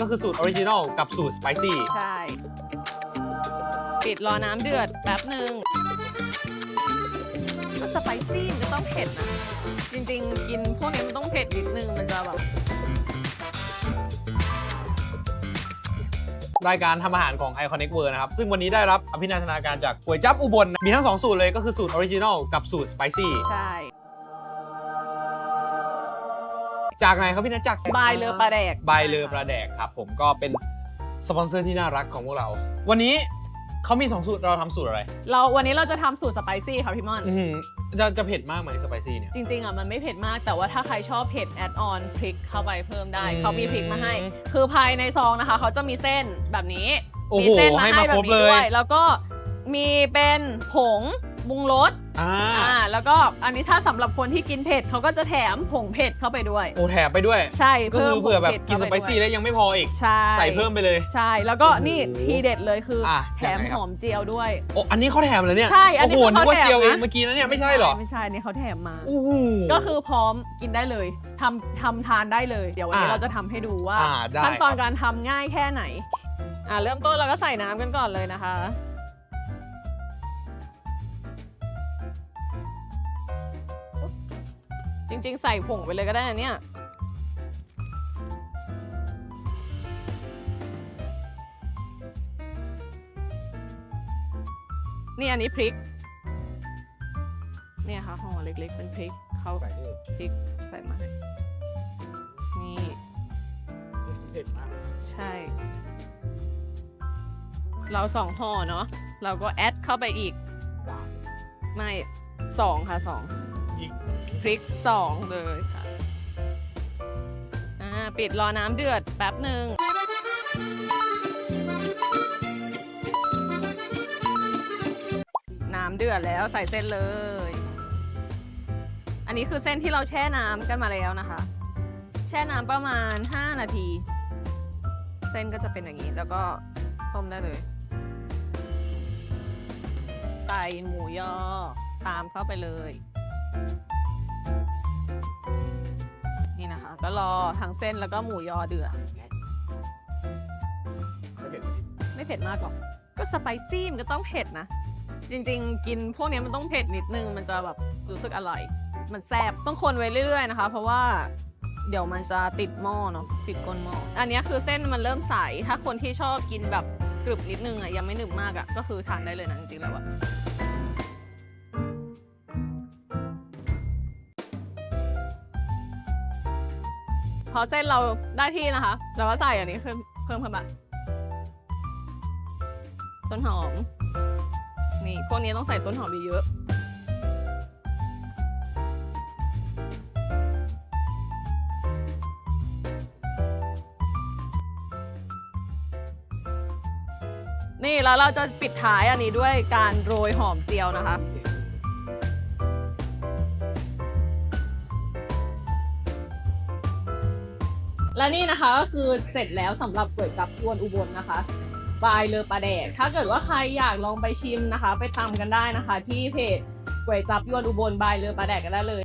ก็คือสูตรออริจินอลกับสูตรสไปซี่ ใช่ ปิดรอน้ำเดือดแป๊บหนึ่งก็สไปซี่มันก็ต้องเผ็ดนะ จริงๆ กินพวกนี้มันต้องเผ็ดนิดนึงมันจะแบบ รายการทำอาหารของ Iconic World นะครับ ซึ่งวันนี้ได้รับอภินันทนาการจากก๋วยจั๊บอุบลมีทั้ง 2 สูตรเลยก็คือสูตรออริจินอลกับสูตรสไปซี่ ใช่ จากไหนครับพี่นัทจากบายเลอปลาแดก บายเลอปลาแดกครับ ผมก็เป็นสปอนเซอร์ที่น่ารักของพวกเรา วันนี้เขามี2สูตรเราทำสูตรอะไรเราวันนี้เราจะทำสูตรสไปซี่ค่ะพี่ม่อน อื้อหือจะจะเผ็ดมากไหมสไปซี่เนี่ย จริงๆอะมันไม่เผ็ดมากแต่ว่าถ้าใครชอบเผ็ดแอดออนพริกเข้าไปเพิ่มได้ อืม เขามีพริกมาให้ คือภายในซองนะคะ เขาจะมีเส้นแบบนี้ โอ้โหมีเส้นมาให้ให้มาแบครบบนี้เลย ด้วย แล้วก็มีเป็นผงปรุงรส อ่าอ่าแล้วก็อันนี้ถ้าสำหรับคนที่กินเผ็ดเขาก็จะแถมผงเผ็ดเข้าไปด้วย โอ้แถมไปด้วย ใช่ก็คือพิ่มเผื่อแบบผงผ็ดกินสเข้าไปด้วยซี่แล้วยังไม่พออีก ใช่ใส่เพิ่มไปเลย ใช่ แล้วก็โอ้โหนี่ทีเด็ดเลยคืออะแถมยังไงครับหอมเจียวด้วย โอ้อันนี้เขาแถมเลยเนี่ยใช่อันนี้โอ้โหคือนึกว่าเขาแถมเจียวเองนะเมื่อกี้นะเนี่ยไม่ใช่เหรอไม่ใช่นี่เขาแถมมา โอ้โห ก็คือพร้อมกินได้เลยทำทำทานได้เลย เดี๋ยววันนี้อ่าเราจะทำให้ดูว่าอ่าได้ขั้นตอนครับ การทำง่ายแค่ไหน อ่าเริ่มต้นเราก็ใส่น้ำกันก่อนเลยนะคะ ริง ๆ ใส่ผงไปเลยก็ได้นะเนี่ย นี่อันนี้พริก เนี่ยค่ะห่อเล็กๆ เป็นพริกเขาพริกใส่มาให้นี่เผ็ดมากใช่ เราสองห่อเนาะเราก็แอดเข้าไปอีก ไม่สองค่ะสอง อีกพริกสองเลยค่ะ อ่า ปิดรอน้ำเดือดแป๊บหนึ่งน้ำเดือดแล้วใส่เส้นเลย อันนี้คือเส้นที่เราแช่น้ำกันมาแล้วนะคะ แช่น้ำประมาณ 5 นาที เส้นก็จะเป็นอย่างนี้ แล้วก็ส้มได้เลย ใส่หมูยอตามเข้าไปเลย นี่นะคะ ก็รอทั้งเส้นแล้วก็หมูยอเดือดไม่เผ็ดมากหรอกก็สไปซี่มันก็ต้องเผ็ดนะ จริง ๆ กินพวกนี้มันต้องเผ็ดนิดนึง มันจะแบบรู้สึกอร่อย มันแซ่บต้องคนไว้เรื่อยๆนะคะ เพราะว่าเดี๋ยวมันจะติดหม้อเนาะติดก้นหม้ออันนี้คือเส้นมันเริ่มใส ถ้าคนที่ชอบกินแบบกรึบนิดนึงอะยังไม่หนึบมากอะก็คือทานได้เลยนะจริงๆแล้วอะ อเส้นเราได้ที่นะคะ เราก็ใส่อันนี้เพิ่มเพิ่มเข้ามาต้นหอม นี่พวกนี้ต้องใส่ต้นหอมเยอะๆนี่แล้วเราจะปิดท้ายอันนี้ด้วยการโรยหอมเจียวนะคะ และนี่นะคะก็คือเสร็จแล้วสำหรับก๋วยจับยวนอุบลนะคะบายเลอปลาแดก ถ้าเกิดว่าใครอยากลองไปชิมนะคะ ไปตามกันได้นะคะ ที่เพจก๋วยจับยวนอุบลบายเลอปลาแดกกันได้เลย